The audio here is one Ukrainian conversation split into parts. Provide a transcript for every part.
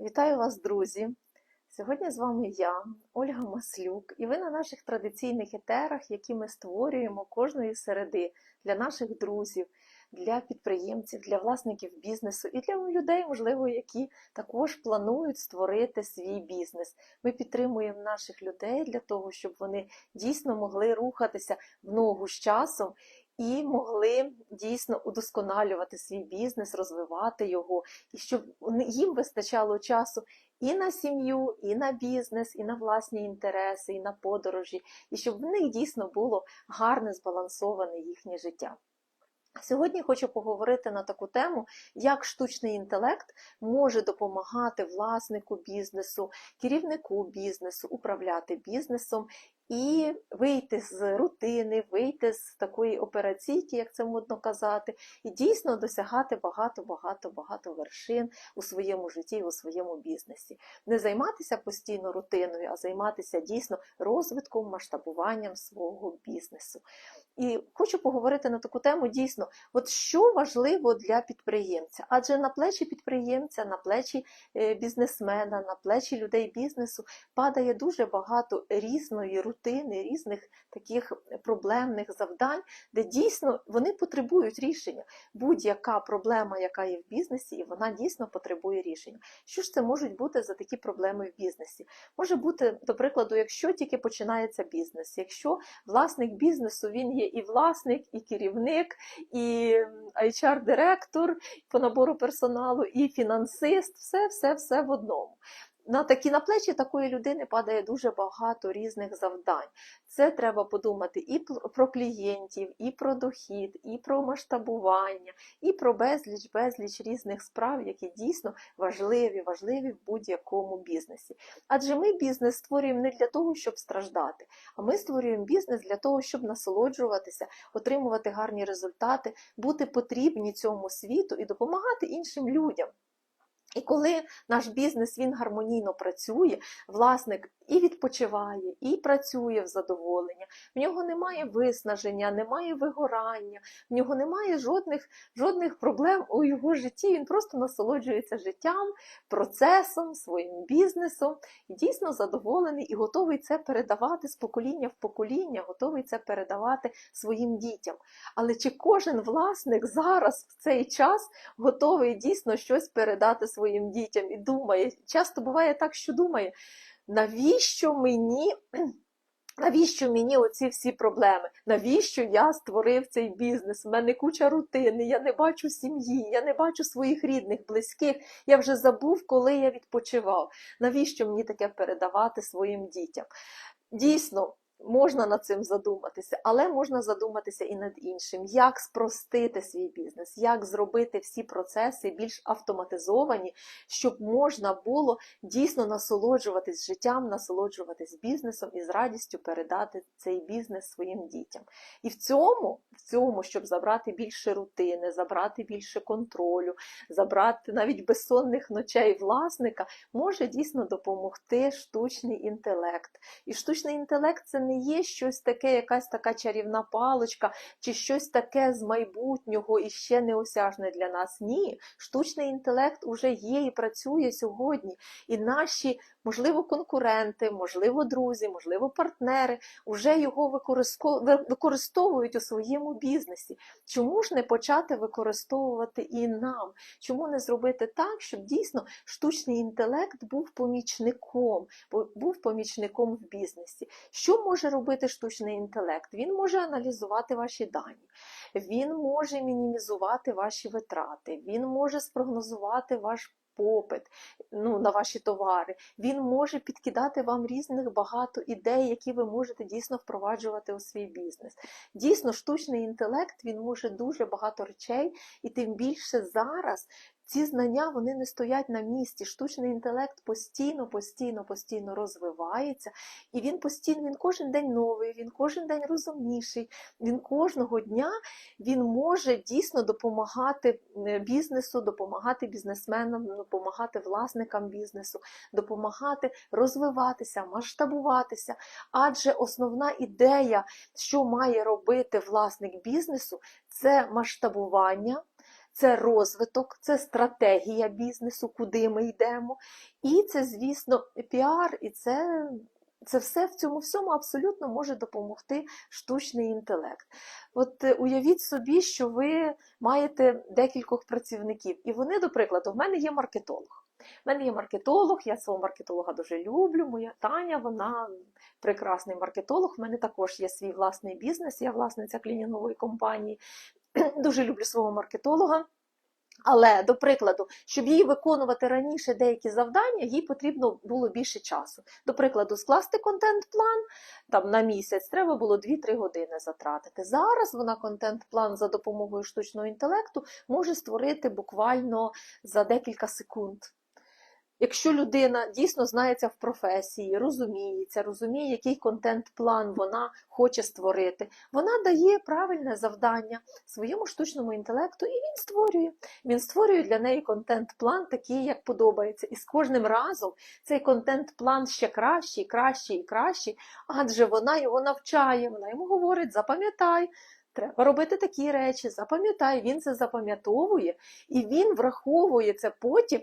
Вітаю вас, друзі! Сьогодні з вами я, Ольга Маслюк, і ви на наших традиційних етерах, які ми створюємо кожної середи для наших друзів, для підприємців, для власників бізнесу і для людей, можливо, які також планують створити свій бізнес. Ми підтримуємо наших людей для того, щоб вони дійсно могли рухатися в ногу з часом. І могли дійсно удосконалювати свій бізнес, розвивати його, і щоб їм вистачало часу і на сім'ю, і на бізнес, і на власні інтереси, і на подорожі, і щоб в них дійсно було гарне збалансоване їхнє життя. Сьогодні хочу поговорити на таку тему, як штучний інтелект може допомагати власнику бізнесу, керівнику бізнесу, управляти бізнесом і вийти з рутини, вийти з такої операційки, як це модно казати, і дійсно досягати багато-багато-багато вершин у своєму житті, у своєму бізнесі. Не займатися постійно рутиною, а займатися дійсно розвитком, масштабуванням свого бізнесу. І хочу поговорити на таку тему дійсно, от що важливо для підприємця, адже на плечі підприємця, на плечі е, бізнесмена, на плечі людей бізнесу падає дуже багато різної рутини, різних таких проблемних завдань, де дійсно вони потребують рішення. Будь-яка проблема, яка є в бізнесі, і вона дійсно потребує рішення. Що ж це можуть бути за такі проблеми в бізнесі? Може бути, до прикладу, якщо тільки починається бізнес, якщо власник бізнесу він є і власник, і керівник, і HR-директор по набору персоналу, і фінансист, все, все, все в одному. На такі на плечі такої людини падає дуже багато різних завдань. Це треба подумати і про клієнтів, і про дохід, і про масштабування, і про безліч, безліч різних справ, які дійсно важливі, важливі в будь-якому бізнесі. Адже ми бізнес створюємо не для того, щоб страждати, а ми створюємо бізнес для того, щоб насолоджуватися, отримувати гарні результати, бути потрібні цьому світу і допомагати іншим людям. І коли наш бізнес він гармонійно працює, власник і відпочиває, і працює в задоволення, в нього немає виснаження, немає вигорання, в нього немає жодних жодних проблем у його житті. Він просто насолоджується життям, процесом, своїм бізнесом, і дійсно задоволений і готовий це передавати з покоління в покоління, готовий це передавати своїм дітям. Але чи кожен власник зараз в цей час готовий дійсно щось передати своїм дітям і думає? Часто буває так, що думає навіщо мені. Навіщо мені оці всі проблеми? Навіщо я створив цей бізнес? У мене куча рутини, я не бачу сім'ї, я не бачу своїх рідних, близьких. Я вже забув, коли я відпочивав. Навіщо мені таке передавати своїм дітям? Дійсно, Можна над цим задуматися, але можна задуматися і над іншим, як спростити свій бізнес, як зробити всі процеси більш автоматизовані, щоб можна було дійсно насолоджуватись життям, насолоджуватись бізнесом і з радістю передати цей бізнес своїм дітям. І в цьому, в цьому, щоб забрати більше рутини, забрати більше контролю, забрати навіть безсонних ночей власника, може дійсно допомогти штучний інтелект. І штучний інтелект це не є щось таке, якась така чарівна паличка, чи щось таке з майбутнього і ще неосяжне для нас. Ні, штучний інтелект уже є і працює сьогодні. І наші, можливо, конкуренти, можливо, друзі, можливо, партнери вже його використовують у своєму бізнесі. Чому ж не почати використовувати і нам? Чому не зробити так, щоб дійсно штучний інтелект був помічником, був помічником в бізнесі? Що може робити штучний інтелект? Він може аналізувати ваші дані, він може мінімізувати ваші витрати, він може спрогнозувати ваш попит ну, на ваші товари. Він може підкидати вам різних багато ідей, які ви можете дійсно впроваджувати у свій бізнес. Дійсно, штучний інтелект він може дуже багато речей, і тим більше зараз ці знання вони не стоять на місці. Штучний інтелект постійно, постійно, постійно розвивається, і він постійно, він кожен день новий, він кожен день розумніший. Він кожного дня він може дійсно допомагати е, бізнесу, допомагати бізнесменам, допомагати власникам бізнесу, допомагати розвиватися, масштабуватися. Адже основна ідея, що має робити власник бізнесу, це масштабування це розвиток, це стратегія бізнесу, куди ми йдемо. І це, звісно, піар, і це. Це все в цьому всьому абсолютно може допомогти штучний інтелект. От е, уявіть собі, що ви маєте декількох працівників, і вони, до прикладу, в мене є маркетолог. В мене є маркетолог, я свого маркетолога дуже люблю. Моя Таня, вона прекрасний маркетолог. У мене також є свій власний бізнес, я власниця клінінгової компанії. Дуже люблю свого маркетолога. Але, до прикладу, щоб їй виконувати раніше деякі завдання, їй потрібно було більше часу. До прикладу, скласти контент-план там на місяць треба було 2-3 години затратити. Зараз вона контент-план за допомогою штучного інтелекту може створити буквально за декілька секунд. Якщо людина дійсно знається в професії, розуміється, розуміє, який контент-план вона хоче створити, вона дає правильне завдання своєму штучному інтелекту, і він створює. Він створює для неї контент-план такий, як подобається. І з кожним разом цей контент-план ще кращий, кращий і кращий, адже вона його навчає, вона йому говорить: запам'ятай. Треба робити такі речі, запам'ятай, він це запам'ятовує, і він враховує це потім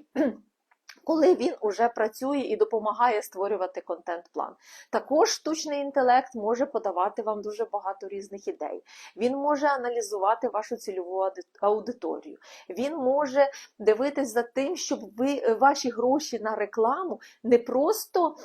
коли він уже працює і допомагає створювати контент-план. Також штучний інтелект може подавати вам дуже багато різних ідей. Він може аналізувати вашу цільову аудиторію. Він може дивитись за тим, щоб ви ваші гроші на рекламу не просто.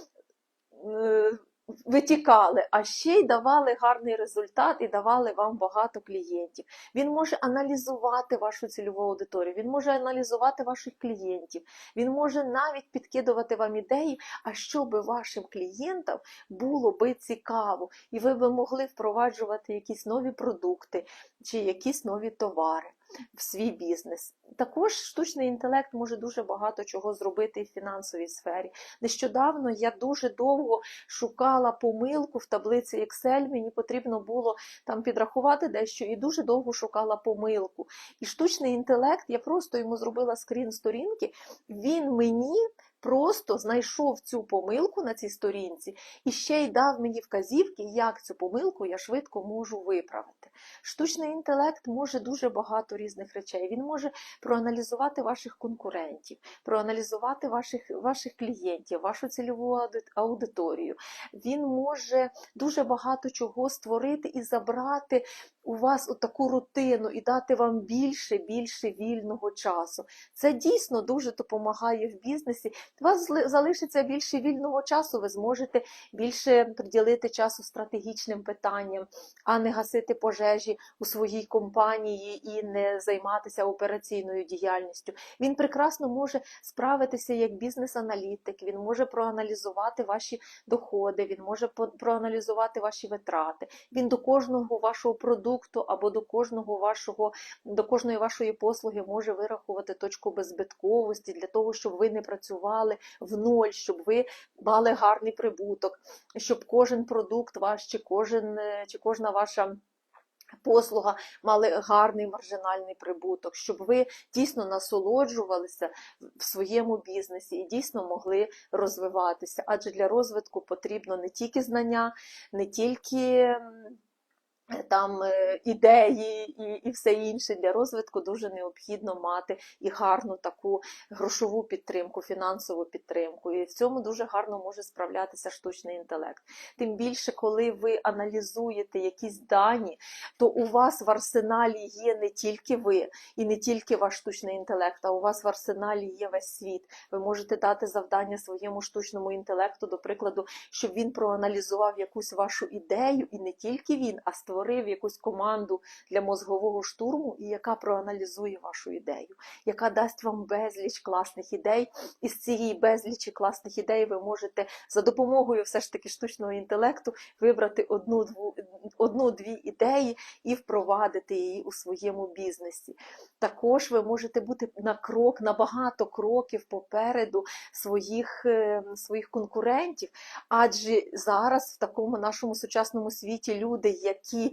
Витікали, а ще й давали гарний результат і давали вам багато клієнтів. Він може аналізувати вашу цільову аудиторію, він може аналізувати ваших клієнтів, він може навіть підкидувати вам ідеї, а що би вашим клієнтам було би цікаво, і ви би могли впроваджувати якісь нові продукти чи якісь нові товари в свій бізнес. Також штучний інтелект може дуже багато чого зробити в фінансовій сфері. Нещодавно я дуже довго шукала помилку в таблиці Excel, мені потрібно було там підрахувати дещо, і дуже довго шукала помилку. І штучний інтелект, я просто йому зробила скрін сторінки, він мені. Просто знайшов цю помилку на цій сторінці і ще й дав мені вказівки, як цю помилку я швидко можу виправити. Штучний інтелект може дуже багато різних речей. Він може проаналізувати ваших конкурентів, проаналізувати ваших ваших клієнтів, вашу цільову аудиторію. Він може дуже багато чого створити і забрати у вас таку рутину і дати вам більше, більше вільного часу. Це дійсно дуже допомагає в бізнесі. У вас залишиться більше вільного часу, ви зможете більше приділити часу стратегічним питанням, а не гасити пожежі у своїй компанії і не займатися операційною діяльністю. Він прекрасно може справитися як бізнес-аналітик, він може проаналізувати ваші доходи, він може проаналізувати ваші витрати. Він до кожного вашого продукту або до кожного вашого, до кожної вашої послуги може вирахувати точку беззбитковості для того, щоб ви не працювали в ноль, щоб ви мали гарний прибуток, щоб кожен продукт ваш чи кожен чи кожна ваша. Послуга мали гарний маржинальний прибуток, щоб ви дійсно насолоджувалися в своєму бізнесі і дійсно могли розвиватися. Адже для розвитку потрібно не тільки знання, не тільки там е, ідеї і і все інше для розвитку дуже необхідно мати і гарну таку грошову підтримку, фінансову підтримку. І в цьому дуже гарно може справлятися штучний інтелект. Тим більше, коли ви аналізуєте якісь дані, то у вас в арсеналі є не тільки ви і не тільки ваш штучний інтелект, а у вас в арсеналі є весь світ. Ви можете дати завдання своєму штучному інтелекту, до прикладу, щоб він проаналізував якусь вашу ідею, і не тільки він, а створив створив якусь команду для мозгового штурму, і яка проаналізує вашу ідею, яка дасть вам безліч класних ідей. І з цієї безлічі класних ідей ви можете за допомогою все ж таки штучного інтелекту вибрати одну-дві одну, ідеї і впровадити її у своєму бізнесі. Також ви можете бути на крок, на багато кроків попереду своїх, е, своїх конкурентів, адже зараз в такому нашому сучасному світі люди, які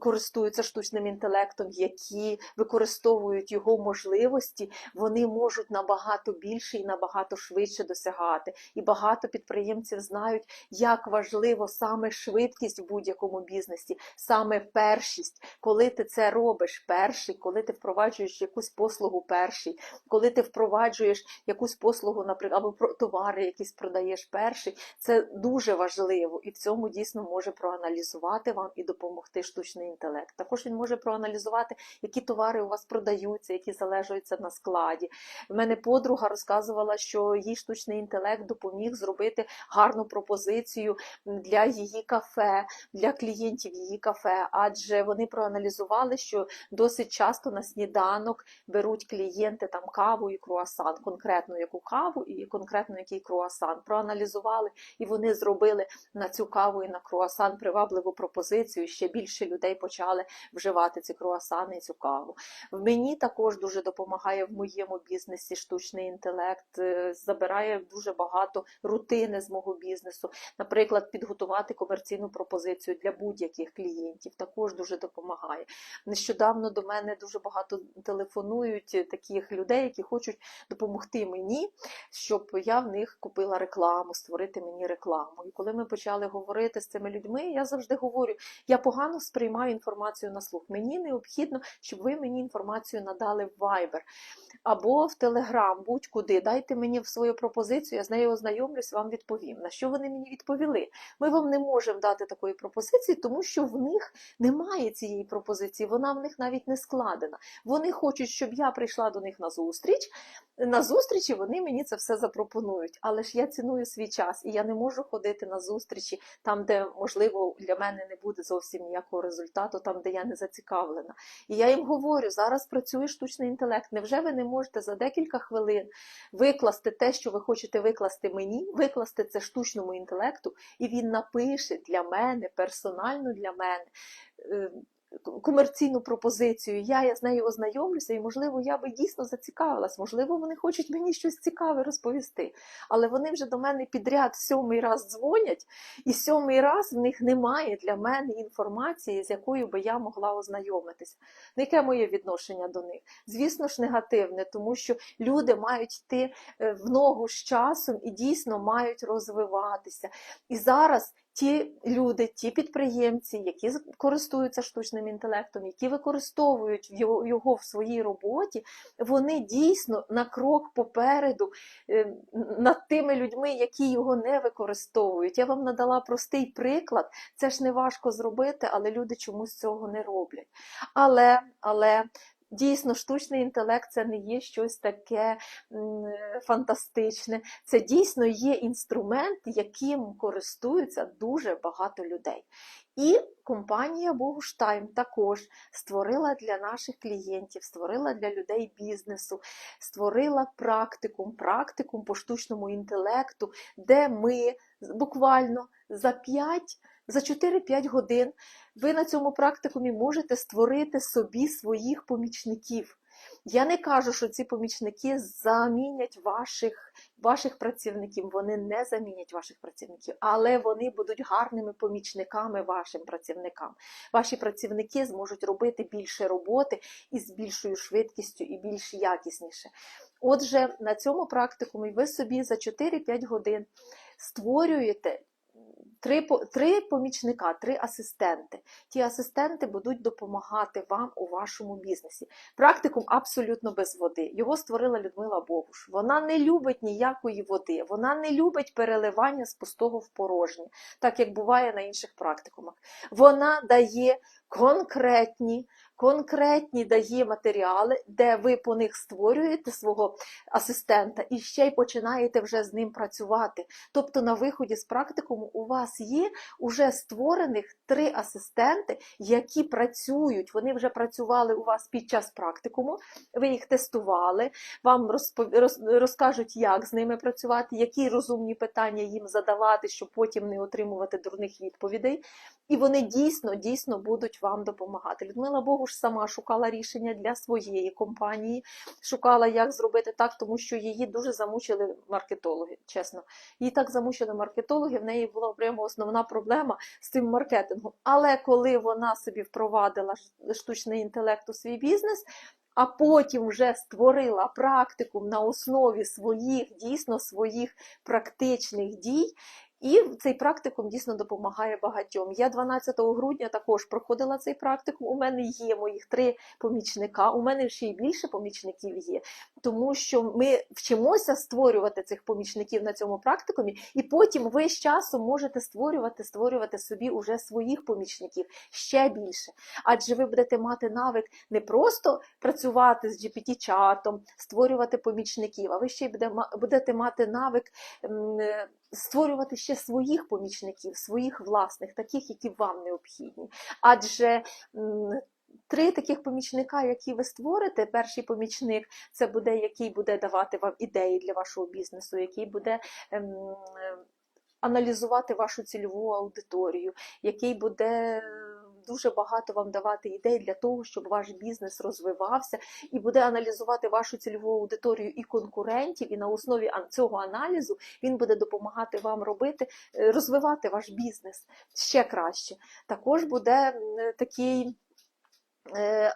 користуються штучним інтелектом, які використовують його можливості, вони можуть набагато більше і набагато швидше досягати. І багато підприємців знають, як важливо саме швидкість в будь-якому бізнесі, саме першість, коли ти це робиш перший, коли ти впроваджуєш якусь послугу перший, коли ти впроваджуєш якусь послугу, наприклад, або товари якісь продаєш перший, це дуже важливо, і в цьому дійсно може проаналізувати вам і допомогти штучний інтелект. Також він може проаналізувати, які товари у вас продаються, які залежуються на складі. В мене подруга розказувала, що їй штучний інтелект допоміг зробити гарну пропозицію для її кафе, для клієнтів її кафе, адже вони проаналізували, що досить часто на сніданок беруть клієнти там каву і круасан, конкретну яку каву і конкретно який круасан. Проаналізували і вони зробили на цю каву і на круасан привабливу пропозицію. Ще більше людей почали вживати ці круасани і цю каву. В мені також дуже допомагає в моєму бізнесі штучний інтелект, е, забирає дуже багато рутини з мого бізнесу. Наприклад, підготувати комерційну пропозицію для будь-яких клієнтів також дуже допомагає. Нещодавно до мене дуже багато телефонують таких людей, які хочуть допомогти мені, щоб я в них купила рекламу, створити мені рекламу. І коли ми почали говорити з цими людьми, я завжди говорю: я погано сприймаю інформацію на слух. Мені необхідно, щоб ви мені інформацію надали в Viber або в Telegram, будь-куди. Дайте мені свою пропозицію, я з нею ознайомлюсь, вам відповім. На що вони мені відповіли? Ми вам не можемо дати такої пропозиції, тому що в них немає цієї пропозиції, вона в них навіть не складена. Вони хочуть, щоб я прийшла до них на зустріч. На зустрічі вони мені це все запропонують, але ж я ціную свій час, і я не можу ходити на зустрічі там, де можливо для мене не буде зовсім ніякого результату, там де я не зацікавлена. І я їм говорю: зараз працює штучний інтелект. Невже ви не можете за декілька хвилин викласти те, що ви хочете викласти мені, викласти це штучному інтелекту, і він напише для мене, персонально для мене. Комерційну пропозицію, я, я з нею ознайомлюся, і, можливо, я би дійсно зацікавилась, можливо, вони хочуть мені щось цікаве розповісти. Але вони вже до мене підряд сьомий раз дзвонять, і сьомий раз в них немає для мене інформації, з якою би я могла ознайомитися. Ну, яке моє відношення до них? Звісно ж, негативне, тому що люди мають йти е, в ногу з часом і дійсно мають розвиватися. І зараз ті люди, ті підприємці, які користуються штучним інтелектом, які використовують його, його в своїй роботі, вони дійсно на крок попереду е, над тими людьми, які його не використовують. Я вам надала простий приклад. Це ж не важко зробити, але люди чомусь цього не роблять. Але, але. Дійсно, штучний інтелект це не є щось таке фантастичне. Це дійсно є інструмент, яким користуються дуже багато людей. І компанія Богуштайм також створила для наших клієнтів, створила для людей бізнесу, створила практикум, практикум по штучному інтелекту, де ми буквально за 5 за 4-5 годин ви на цьому практикумі можете створити собі своїх помічників. Я не кажу, що ці помічники замінять ваших, ваших працівників, вони не замінять ваших працівників, але вони будуть гарними помічниками вашим працівникам. Ваші працівники зможуть робити більше роботи і з більшою швидкістю, і більш якісніше. Отже, на цьому практикумі ви собі за 4-5 годин створюєте три, три помічника, три асистенти. Ті асистенти будуть допомагати вам у вашому бізнесі. Практикум абсолютно без води. Його створила Людмила Богуш. Вона не любить ніякої води, вона не любить переливання з пустого в порожнє, так як буває на інших практикумах. Вона дає конкретні. Конкретні дає матеріали, де ви по них створюєте свого асистента і ще й починаєте вже з ним працювати. Тобто на виході з практикуму у вас є уже створених три асистенти, які працюють. Вони вже працювали у вас під час практикуму, ви їх тестували, вам розкажуть, як з ними працювати, які розумні питання їм задавати, щоб потім не отримувати дурних відповідей. І вони дійсно, дійсно будуть вам допомагати. Людмила Богуш сама шукала рішення для своєї компанії, шукала, як зробити так, тому що її дуже замучили маркетологи, чесно. Її так замучили маркетологи, в неї була прямо основна проблема з цим маркетингом. Але коли вона собі впровадила штучний інтелект у свій бізнес, а потім вже створила практикум на основі своїх, дійсно своїх практичних дій. І цей практикум дійсно допомагає багатьом. Я 12 грудня також проходила цей практикум. У мене є моїх три помічника. У мене ще й більше помічників є, тому що ми вчимося створювати цих помічників на цьому практикумі, і потім ви з часом можете створювати, створювати собі уже своїх помічників ще більше. Адже ви будете мати навик не просто працювати з GPT-чатом, створювати помічників, а ви ще й будете мати навик створювати ще своїх помічників, своїх власних, таких, які вам необхідні. Адже три таких помічника, які ви створите, перший помічник це буде, який буде давати вам ідеї для вашого бізнесу, який буде. ем, Аналізувати вашу цільову аудиторію, який буде дуже багато вам давати ідей для того, щоб ваш бізнес розвивався, і буде аналізувати вашу цільову аудиторію і конкурентів, і на основі цього аналізу він буде допомагати вам робити, е, розвивати ваш бізнес ще краще. Також буде такий. Е,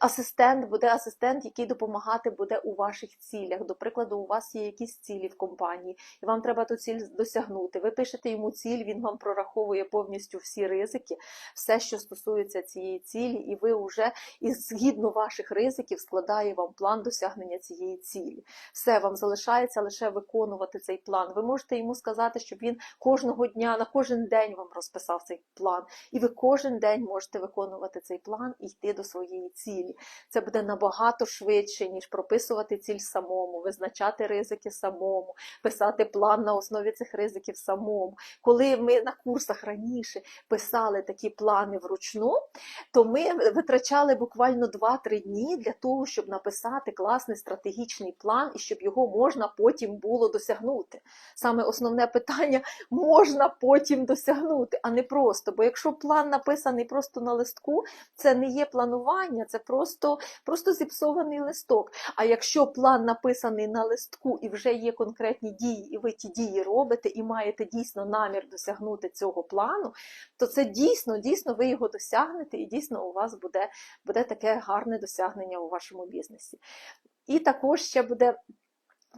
Асистент буде асистент, який допомагати буде у ваших цілях. До прикладу, у вас є якісь цілі в компанії, і вам треба ту ціль досягнути. Ви пишете йому ціль, він вам прораховує повністю всі ризики, все, що стосується цієї цілі, і ви вже і згідно ваших ризиків складає вам план досягнення цієї цілі. Все вам залишається лише виконувати цей план. Ви можете йому сказати, щоб він кожного дня на кожен день вам розписав цей план, і ви кожен день можете виконувати цей план і йти до своєї цілі. Це буде набагато швидше, ніж прописувати ціль самому, визначати ризики самому, писати план на основі цих ризиків самому. Коли ми на курсах раніше писали такі плани вручну, то ми витрачали буквально 2-3 дні для того, щоб написати класний стратегічний план і щоб його можна потім було досягнути. Саме основне питання можна потім досягнути, а не просто. Бо якщо план написаний просто на листку, це не є планування, це просто, просто зіпсований листок. А якщо план написаний на листку і вже є конкретні дії, і ви ті дії робите, і маєте дійсно намір досягнути цього плану, то це дійсно, дійсно ви його досягнете, і дійсно у вас буде, буде таке гарне досягнення у вашому бізнесі. І також ще буде.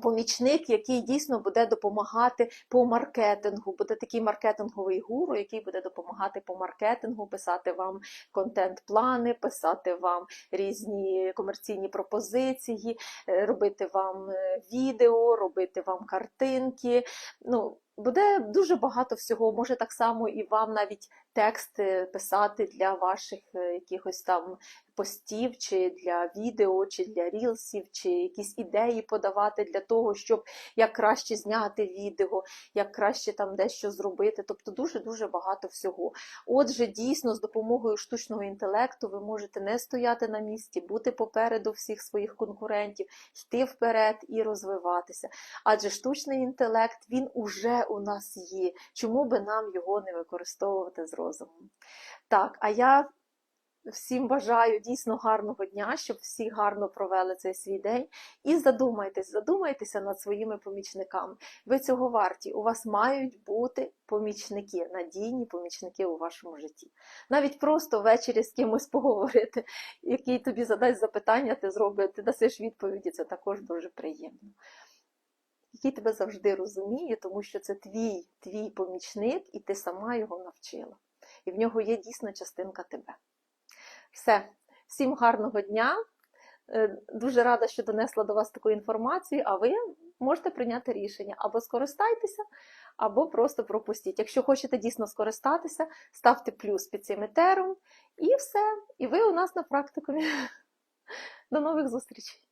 Помічник, який дійсно буде допомагати по маркетингу, буде такий маркетинговий гуру, який буде допомагати по маркетингу, писати вам контент-плани, писати вам різні комерційні пропозиції, е, робити вам е, відео, робити вам картинки. Ну, буде дуже багато всього. Може так само і вам навіть тексти писати для ваших е, якихось там постів, чи для відео, чи для рілсів, чи якісь ідеї подавати для того, щоб як краще зняти відео, як краще там дещо зробити. Тобто дуже-дуже багато всього. Отже, дійсно, з допомогою штучного інтелекту ви можете не стояти на місці, бути попереду всіх своїх конкурентів, йти вперед і розвиватися. Адже штучний інтелект він уже у нас є. Чому би нам його не використовувати з розумом? Так, а я всім бажаю дійсно гарного дня, щоб всі гарно провели цей свій день. І задумайтесь, задумайтеся над своїми помічниками. Ви цього варті. У вас мають бути помічники, надійні помічники у вашому житті. Навіть просто ввечері з кимось поговорити, який тобі задасть запитання, ти зробиш, ти дасиш відповіді, це також дуже приємно. Який тебе завжди розуміє, тому що це твій, твій помічник, і ти сама його навчила. І в нього є дійсно частинка тебе. Все, всім гарного дня. Е, Дуже рада, що донесла до вас таку інформацію, а ви можете прийняти рішення або скористайтеся, або просто пропустіть. Якщо хочете дійсно скористатися, ставте плюс під цим етером, і все. І ви у нас на практикумі. До нових зустрічей!